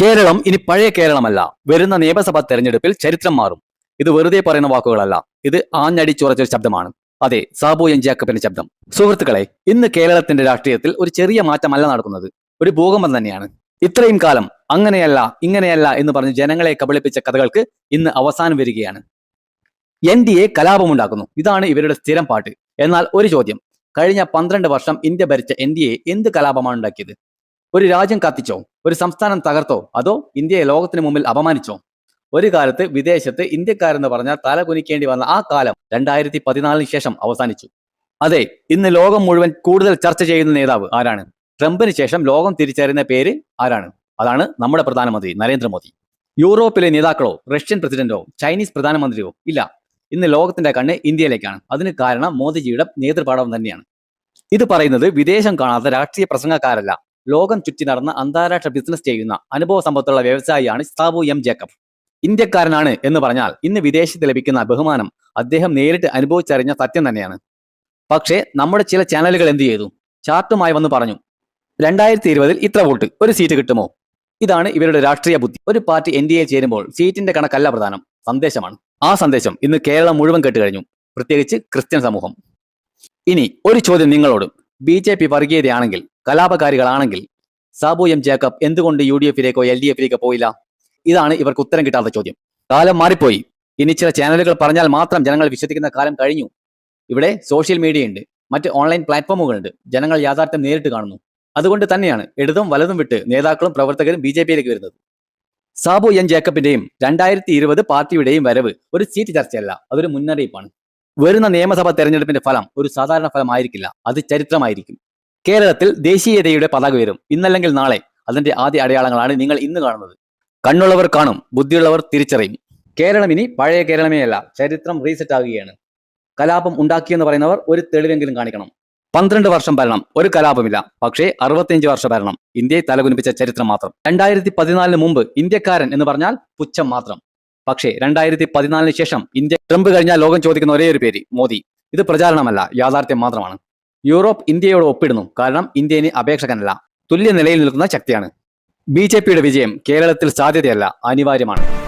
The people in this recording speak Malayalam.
കേരളം ഇനി പഴയ കേരളമല്ല. വരുന്ന നിയമസഭാ തെരഞ്ഞെടുപ്പിൽ ചരിത്രം മാറും. ഇത് വെറുതെ പറയുന്ന വാക്കുകളല്ല. ഇത് ആഞ്ഞടിച്ചുറച്ച ഒരു ശബ്ദമാണ്. അതെ സാബു എൻ ജാക്കബിന്റെ ശബ്ദം. സുഹൃത്തുക്കളെ ഇന്ന് കേരളത്തിന്റെ രാഷ്ട്രീയത്തിൽ ഒരു ചെറിയ മാറ്റമല്ല നടക്കുന്നത്. ഒരു ഭൂകമ്പം തന്നെയാണ്. ഇത്രയും കാലം അങ്ങനെയല്ല ഇങ്ങനെയല്ല എന്ന് പറഞ്ഞ് ജനങ്ങളെ കബളിപ്പിച്ച കഥകൾക്ക് ഇന്ന് അവസാനം വരികയാണ്. എൻ ഡി എ കലാപമുണ്ടാക്കുന്നു. ഇതാണ് ഇവരുടെ സ്ഥിരം പാട്ട്. എന്നാൽ ഒരു ചോദ്യം. കഴിഞ്ഞ പന്ത്രണ്ട് വർഷം ഇന്ത്യ ഭരിച്ച എൻ ഡി എ എന്ത് കലാപമാണ് ഉണ്ടാക്കിയത്? ഒരു രാജ്യം കത്തിച്ചോ? ഒരു സംസ്ഥാനം തകർത്തോ? അതോ ഇന്ത്യയെ ലോകത്തിന് മുമ്പിൽ അപമാനിച്ചോ? ഒരു കാലത്ത് വിദേശത്ത് ഇന്ത്യക്കാരെന്ന് പറഞ്ഞാൽ തല കുനിക്കേണ്ടി വന്ന ആ കാലം രണ്ടായിരത്തി പതിനാലിന് ശേഷം അവസാനിച്ചു. അതെ ഇന്ന് ലോകം മുഴുവൻ കൂടുതൽ ചർച്ച ചെയ്യുന്ന നേതാവ് ആരാണ്? ട്രംപിന് ശേഷം ലോകം തിരിച്ചറിയുന്ന പേര് ആരാണ്? അതാണ് നമ്മുടെ പ്രധാനമന്ത്രി നരേന്ദ്രമോദി. യൂറോപ്പിലെ നേതാക്കളോ റഷ്യൻ പ്രസിഡന്റോ ചൈനീസ് പ്രധാനമന്ത്രിയോ ഇല്ല. ഇന്ന് ലോകത്തിന്റെ കണ്ണ് ഇന്ത്യയിലേക്കാണ്. അതിന് കാരണം മോദിജിയുടെ നേതൃപാഠം തന്നെയാണ്. ഇത് പറയുന്നത് വിദേശം കാണാത്ത രാഷ്ട്രീയ പ്രസംഗക്കാരല്ല. ലോകം ചുറ്റി നടന്ന അന്താരാഷ്ട്ര ബിസിനസ് ചെയ്യുന്ന അനുഭവ സമ്പത്തുള്ള വ്യവസായിയാണ് സാബു എം ജേക്കബ്. ഇന്ത്യക്കാരനാണ് എന്ന് പറഞ്ഞാൽ ഇന്ന് വിദേശത്ത് ലഭിക്കുന്ന ബഹുമാനം അദ്ദേഹം നേരിട്ട് അനുഭവിച്ചറിഞ്ഞ സത്യം തന്നെയാണ്. പക്ഷേ നമ്മുടെ ചില ചാനലുകൾ എന്ത് ചെയ്തു? ചാർട്ടുമായി വന്ന് പറഞ്ഞു രണ്ടായിരത്തി ഇരുപതിൽ ഇത്ര വോട്ട് ഒരു സീറ്റ് കിട്ടുമോ? ഇതാണ് ഇവരുടെ രാഷ്ട്രീയ ബുദ്ധി. ഒരു പാർട്ടി എൻ ഡി എ ചേരുമ്പോൾ സീറ്റിന്റെ കണക്കല്ല പ്രധാനം സന്ദേശമാണ്. ആ സന്ദേശം ഇന്ന് കേരളം മുഴുവൻ കേട്ടുകഴിഞ്ഞു പ്രത്യേകിച്ച് ക്രിസ്ത്യൻ സമൂഹം. ഇനി ഒരു ചോദ്യം നിങ്ങളോട്. ബി ജെ പി വർഗീയതയാണെങ്കിൽ കലാപകാരികളാണെങ്കിൽ സാബു എം ജേക്കബ് എന്തുകൊണ്ട് യു ഡി എഫിലേക്കോ എൽ ഡി എഫിലേക്കോ പോയില്ല? ഇതാണ് ഇവർക്ക് ഉത്തരം കിട്ടാത്ത ചോദ്യം. കാലം മാറിപ്പോയി. ഇനി ചില ചാനലുകൾ പറഞ്ഞാൽ മാത്രം ജനങ്ങൾ വിശ്വസിക്കുന്ന കാലം കഴിഞ്ഞു. ഇവിടെ സോഷ്യൽ മീഡിയ ഉണ്ട് മറ്റ് ഓൺലൈൻ പ്ലാറ്റ്ഫോമുകളുണ്ട്. ജനങ്ങൾ യാഥാർത്ഥ്യം നേരിട്ട് കാണുന്നു. അതുകൊണ്ട് തന്നെയാണ് ഇടതും വലതും വിട്ട് നേതാക്കളും പ്രവർത്തകരും ബി ജെ പിയിലേക്ക് വരുന്നത്. സാബു എൻ ജേക്കബിന്റെയും രണ്ടായിരത്തി ഇരുപത് പാർട്ടിയുടെയും വരവ് ഒരു സീറ്റ് ചർച്ചയല്ല. അതൊരു മുന്നറിയിപ്പാണ്. വരുന്ന നിയമസഭാ തെരഞ്ഞെടുപ്പിന്റെ ഫലം ഒരു സാധാരണ ഫലമായിരിക്കില്ല. അത് ചരിത്രമായിരിക്കും. കേരളത്തിൽ ദേശീയതയുടെ പതാക ഉയരും. ഇന്നല്ലെങ്കിൽ നാളെ അതിന്റെ ആദ്യ അടയാളങ്ങളാണ് നിങ്ങൾ ഇന്ന് കാണുന്നത്. കണ്ണുള്ളവർ കാണും ബുദ്ധിയുള്ളവർ തിരിച്ചറിയും. കേരളം ഇനി പഴയ കേരളമേ അല്ല ചരിത്രം റീസെറ്റ് ആകുകയാണ്. കലാപം ഉണ്ടാക്കിയെന്ന് പറയുന്നവർ ഒരു തെളിവെങ്കിലും കാണിക്കണം. പന്ത്രണ്ട് വർഷം ഭരണം ഒരു കലാപമില്ല പക്ഷേ അറുപത്തിയഞ്ച് വർഷ ഭരണം ഇന്ത്യയെ തലകുനിപ്പിച്ച ചരിത്രം മാത്രം. രണ്ടായിരത്തി പതിനാലിന് മുമ്പ് ഇന്ത്യക്കാരൻ എന്ന് പറഞ്ഞാൽ പുച്ഛം മാത്രം. പക്ഷേ രണ്ടായിരത്തി പതിനാലിന് ശേഷം ഇന്ത്യ ട്രംപ് കഴിഞ്ഞാൽ ലോകം ചോദിക്കുന്ന ഒരേ ഒരു പേര് മോദി. ഇത് പ്രചാരണമല്ല യാഥാർത്ഥ്യം മാത്രമാണ്. യൂറോപ്പ് ഇന്ത്യയോട് ഒപ്പിടുന്നു. കാരണം ഇന്ത്യ ഇനി അപേക്ഷകനല്ല. തുല്യ നിലയിൽ നിൽക്കുന്ന ശക്തിയാണ്. ബി വിജയം കേരളത്തിൽ സാധ്യതയല്ല അനിവാര്യമാണ്.